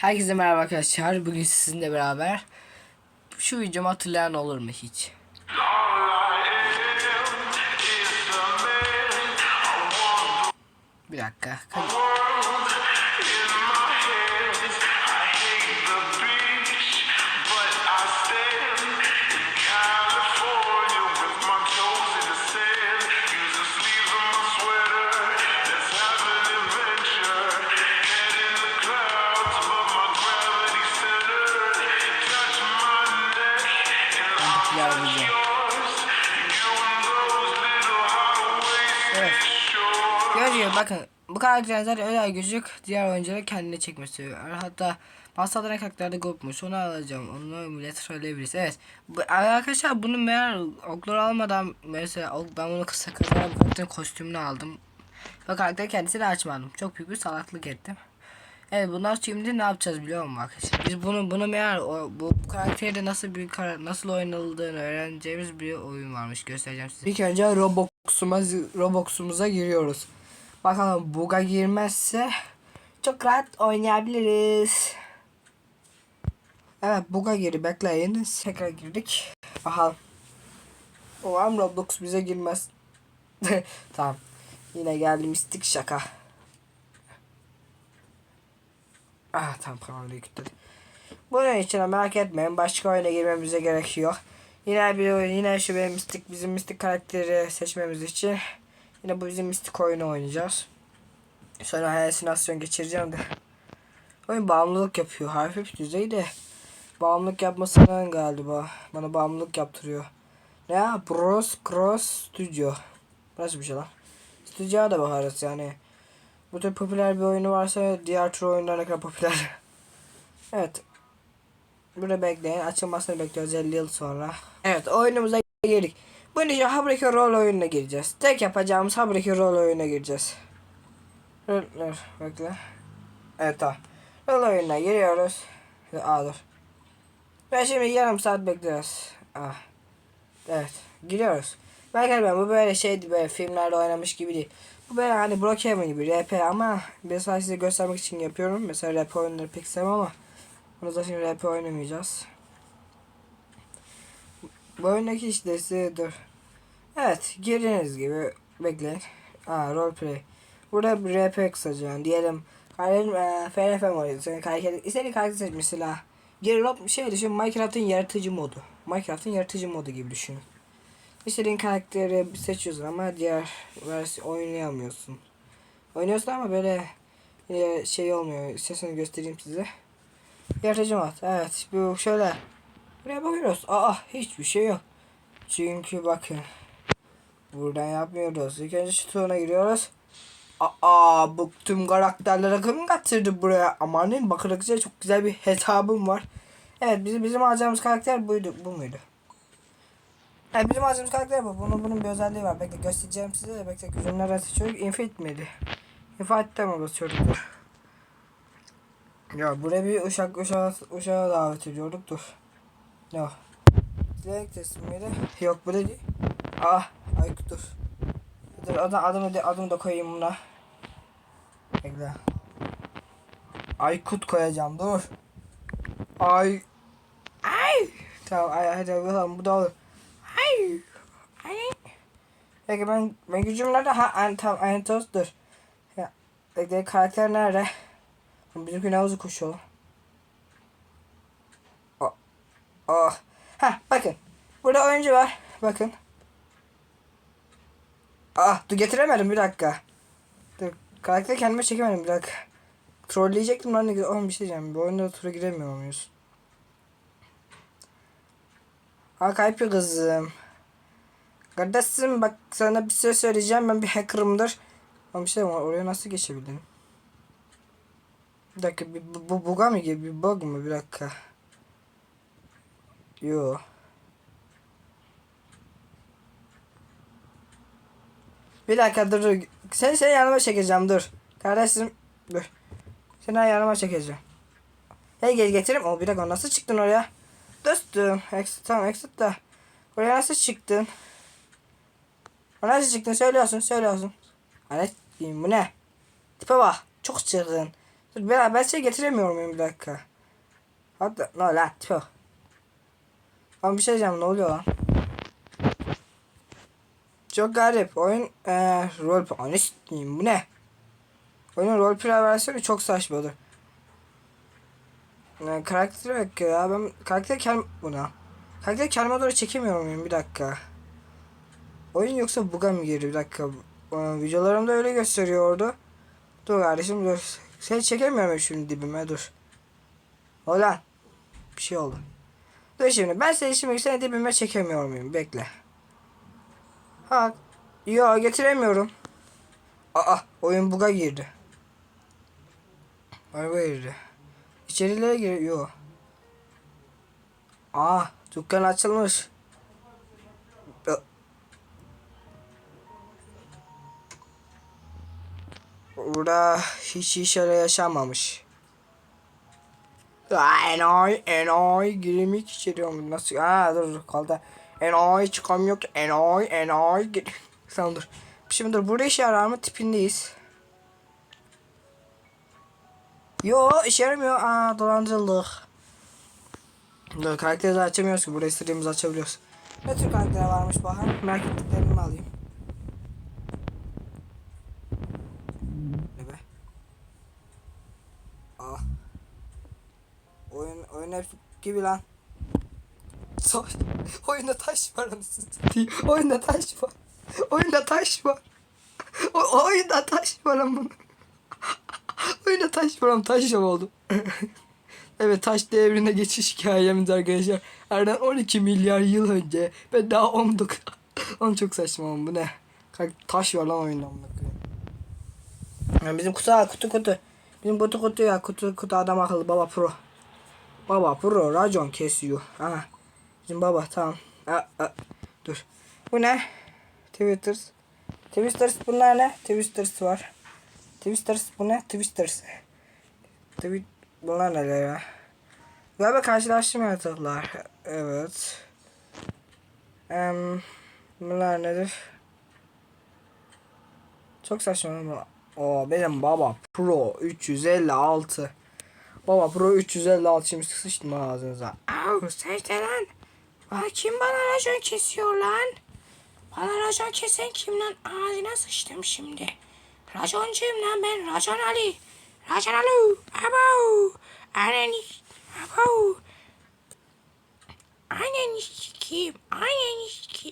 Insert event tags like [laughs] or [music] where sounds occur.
Herkese merhaba arkadaşlar. Bugün sizinle beraber şu videomu hatırlayan olur mu hiç? Bir dakika. Hadi. Gibi bakın bu zaten özel gücü diğer oyuncuları kendine çekmesi. Hatta masalara karakterde kopmuş. Onu alacağım. Onu millet söyleyebiliriz. Evet. Bu, arkadaşlar bunu meğer okları almadan mesela ok- ben bunu kısa kısa kostümünü aldım. Ve karakter kendisini açmadım. Çok büyük bir salaklık ettim. Evet bundan şimdi ne yapacağız biliyor musun arkadaşlar? Biz bunu bunu meğer o, bu, bu karakterde nasıl bir kara- nasıl oynanıldığını öğreneceğimiz bir oyun varmış göstereceğim size. İlk önce Roblox'uma Roblox'umuza giriyoruz. Bakalım buga girmezse çok rahat oynayabiliriz. Evet buga giri bekleyin. Tekrar girdik. Bakalım. Umarım Roblox bize girmez. [laughs] tamam. Yine geldi mistik şaka. Ah tamam kanalı yükledim. Bunun için merak etmeyin. Başka oyuna girmemize gerekiyor. Yine bir oyun. Yine şu benim mistik bizim mistik karakteri seçmemiz için yine bu bizim mistik oyunu oynayacağız. Sonra halüsinasyon geçireceğim de. Oyun bağımlılık yapıyor. Hafif düzeyde. Bağımlılık yapmasından galiba. Bana bağımlılık yaptırıyor. Ne? Bros Cross Studio. Nasıl bir şey lan? Studio'ya da bakarız yani. Bu tür popüler bir oyunu varsa diğer tür oyunlar ne kadar popüler. [laughs] evet. Burada bekleyin. Açılmasını bekliyoruz 50 yıl sonra. Evet oyunumuza girdik. Bu önce Habrik rol oyununa gireceğiz. Tek yapacağımız Habrik rol oyununa gireceğiz. Dur, dur bekle. Evet tamam. Rol oyununa giriyoruz. Aa dur. Ben şimdi yarım saat bekliyoruz. Ah. Evet. Giriyoruz. Belki ben bu böyle şeydi böyle filmlerde oynamış gibi değil. Bu böyle hani Brookhaven gibi RP ama mesela size göstermek için yapıyorum. Mesela RP oyunları pek sevmem ama bunu zaten RP oynamayacağız. Bu oyundaki işte size dur. Evet girdiğiniz gibi bekleyin. Aa roleplay. Burada bir RP kısaca diyelim. Karakterim e, FNF oynuyordu. Senin karakter, istediğin karakter seç mesela. Geri rob şey düşün Minecraft'ın yaratıcı modu. Minecraft'ın yaratıcı modu gibi düşünün. İstediğin karakteri seçiyorsun ama diğer versiyon oynayamıyorsun. Oynuyorsun ama böyle e, şey olmuyor. Sesini göstereyim size. Yaratıcı mod. Evet bu şöyle. Buraya bakıyoruz. Aa hiçbir şey yok. Çünkü bakın. Buradan yapmıyoruz. İlk önce şu turuna giriyoruz. Aa bu tüm karakterleri kim getirdi buraya? Amanın bakın çok güzel bir hesabım var. Evet bizim bizim alacağımız karakter buydu. Bu muydu? Evet bizim alacağımız karakter bu. Bunun bunun bir özelliği var. Bekle göstereceğim size de. Bekle gücümler seçiyorduk. Infinite miydi? Infinite'de mi basıyorduk? Ya buraya bir uşak uşağı uşağı davet ediyorduk. Dur. Ne o? Direkt teslim miydi? Yok bu değil. Ah Aykut dur. Dur adı, adımı, da, adımı da koyayım buna. Bekle. Aykut koyacağım dur. Ay. Ay. Tamam ay hadi bakalım bu da olur. Ay. Ay. Peki ben, ben gücüm nerede? Ha an, tamam aynı toz dur. Ya, bekle karakter nerede? Bizimki ne hızlı koşuyor. Oh. Oh. Ha bakın. Burada oyuncu var. Bakın. Ah dur getiremedim bir dakika. Dur karakteri kendime çekemedim bir dakika. Trolleyecektim lan ne güzel. Oğlum bir şey diyeceğim. Bu oyunda tura giremiyor muyuz? Ha kayıp bir kızım. Kardeşim bak sana bir şey söyleyeceğim. Ben bir hacker'ımdır. Ama bir şey var. Oraya nasıl geçebildim? Bir dakika bir, bu, bu buga mı gibi bir bug mu bir dakika. Yo. Bir dakika dur dur. Seni seni yanıma çekeceğim dur. Kardeşim dur. Seni yanıma çekeceğim. Hey gel getirim. O bir dakika nasıl çıktın oraya? Dostum. Exit tamam exit da. Oraya nasıl çıktın? Oraya nasıl çıktın? Söylüyorsun söylüyorsun. Diyeyim bu ne? Tipe bak. Çok çılgın. Dur ben, ben şey getiremiyor muyum bir dakika. Hatta ne lan tüh. Ama bir şey diyeceğim ne oluyor lan? Çok garip. Oyun eee rol anı bu ne? Oyunun roleplay versiyonu çok saçmadır. Yani karakteri bak ya ben karakteri kendim buna. Karakteri kendime doğru çekemiyorum muyum bir dakika. Oyun yoksa buga mı girdi bir dakika. Ee, videolarımda öyle gösteriyordu. Dur kardeşim dur. Seni çekemiyorum şimdi dibime dur. Ulan. Bir şey oldu. Dur şimdi ben seni şimdi seni dibime çekemiyor muyum? Bekle. Ha. Yo getiremiyorum. Aa oyun buga girdi. Araba girdi. İçerilere giriyor. Aa dükkan açılmış. Burada hiç işler yaşanmamış. Enayi enayi girmek içeriyorum. Nasıl? Aa dur dur kaldı. Enayi çıkamıyor ki enayi enayi gir. [laughs] Tamam dur. Şimdi dur burada işe yarar mı tipindeyiz. Yo işe yaramıyor. Aa dolandırıldık. Dur karakteri açamıyoruz ki. Burada istediğimizi açabiliyoruz. Ne tür karakter varmış bakalım. Merak ettiklerimi alayım. Ne be? Aa. Oyun, oyun hep gibi lan. Taş. Oyunda taş var anasını satayım. Oyunda taş var. Oyunda taş var. O, oyunda taş var ama. Oyunda taş var ama taş oldu. evet taş devrine geçiş hikayemiz arkadaşlar. Erden 12 milyar yıl önce ve daha 19. Oğlum çok saçma ama bu ne? Kalk, taş var lan oyunda amına bizim kutu kutu kutu. Bizim kutu kutu ya kutu kutu adam akıllı baba pro. Baba pro racon kesiyor. Ha. Bizim baba tamam. Ha, ha. Dur. Bu ne? Twitters. Twisters bunlar ne? Twisters var. Twisters bu ne? Twisters. Tweet bunlar neler ya? Galiba karşılaştırma yaratıklar. Evet. Em, bunlar nedir? Çok saçma ama. O benim baba Pro 356. Baba Pro 356 şimdi sıçtım ağzınıza. Au secde lan. Aa, kim bana racon kesiyor lan? Bana racon kesen kim lan? Ağzına sıçtım şimdi. Raconcuyum lan ben Racon Ali. Racon Ali. Abo. Annen. Abo. Annen kim? Annen kim?